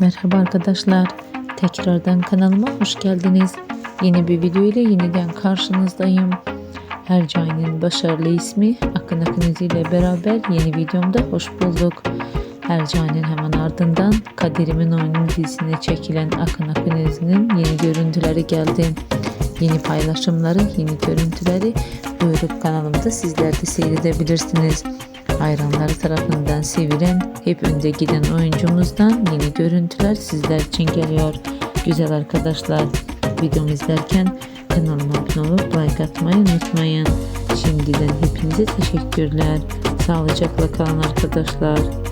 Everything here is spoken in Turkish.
Merhaba arkadaşlar. Tekrardan kanalıma hoş geldiniz. Yeni bir video ile yeniden karşınızdayım. Hercai'nin başarılı ismi Akın Akınız ile beraber yeni videomda hoş bulduk. Hercai'nin hemen ardından Kaderim'in oyunun dizisine çekilen Akın Akınız'ın yeni görüntüleri geldi. Yeni paylaşımları, yeni görüntüleri buyurup kanalımda sizler de seyredebilirsiniz. Hayranları tarafından sevilen, hep önde giden oyuncumuzdan yeni görüntüler sizler için geliyor. Güzel arkadaşlar, videomu izlerken kanalıma abone olup like atmayı unutmayın. Şimdiden hepinize teşekkürler. Sağlıcakla kalın arkadaşlar.